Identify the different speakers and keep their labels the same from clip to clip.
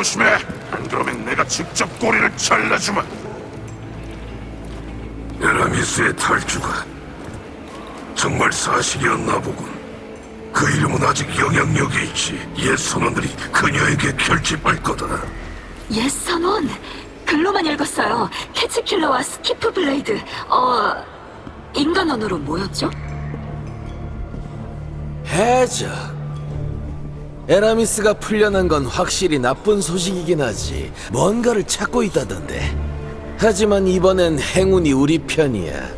Speaker 1: 조심해. 안 그러면 내가 직접 꼬리를 잘라주마. 에라미스의 탈주가 정말 사실이었나 보군. 그 이름은 아직 영향력이 있지. 옛 선원들이 그녀에게 결집할 거다.
Speaker 2: 옛 선원 글로만 읽었어요. 캐치킬러와 스키프 블레이드. 어 인간 언어로 뭐였죠?
Speaker 3: 해적. 에라미스가 풀려난 건 확실히 나쁜 소식이긴 하지. 뭔가를 찾고 있다던데. 하지만 이번엔 행운이 우리 편이야.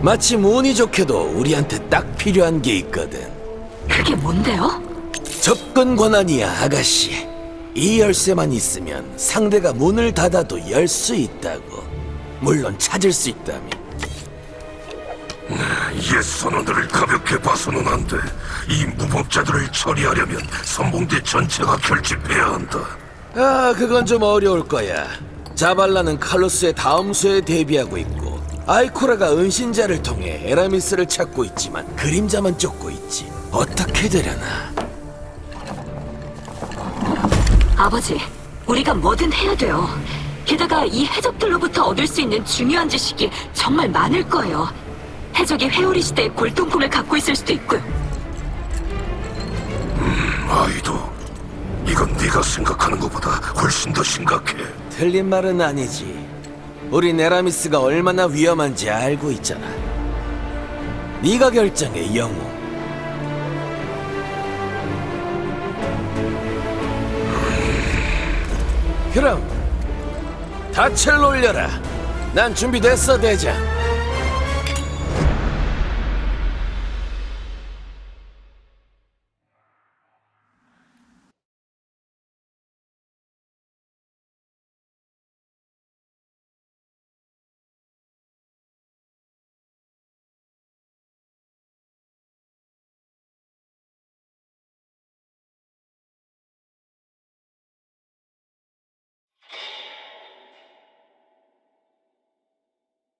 Speaker 3: 마침 운이 좋게도 우리한테 딱 필요한 게 있거든.
Speaker 2: 그게 뭔데요?
Speaker 3: 접근 권한이야, 아가씨. 이 열쇠만 있으면 상대가 문을 닫아도 열 수 있다고. 물론 찾을 수 있다면.
Speaker 1: 옛 선원들을 가볍게 봐서는 안 돼. 이 무법자들을 처리하려면 선봉대 전체가 결집해야 한다.
Speaker 3: 아, 그건 좀 어려울 거야. 자발라는 칼로스의 다음 수에 대비하고 있고, 아이코라가 은신자를 통해 에라미스를 찾고 있지만 그림자만 쫓고 있지. 어떻게 되려나?
Speaker 2: 아버지, 우리가 뭐든 해야 돼요. 게다가 이 해적들로부터 얻을 수 있는 중요한 지식이 정말 많을 거예요. 해적이 회오리 시대의 골동품을 갖고 있을 수도 있고요.
Speaker 1: 아이도 이건 네가 생각하는 것보다 훨씬 더 심각해.
Speaker 3: 틀린 말은 아니지. 우린 에라미스가 얼마나 위험한지 알고 있잖아. 네가 결정해, 영웅. 그럼 닻을 올려라. 난 준비됐어, 대장.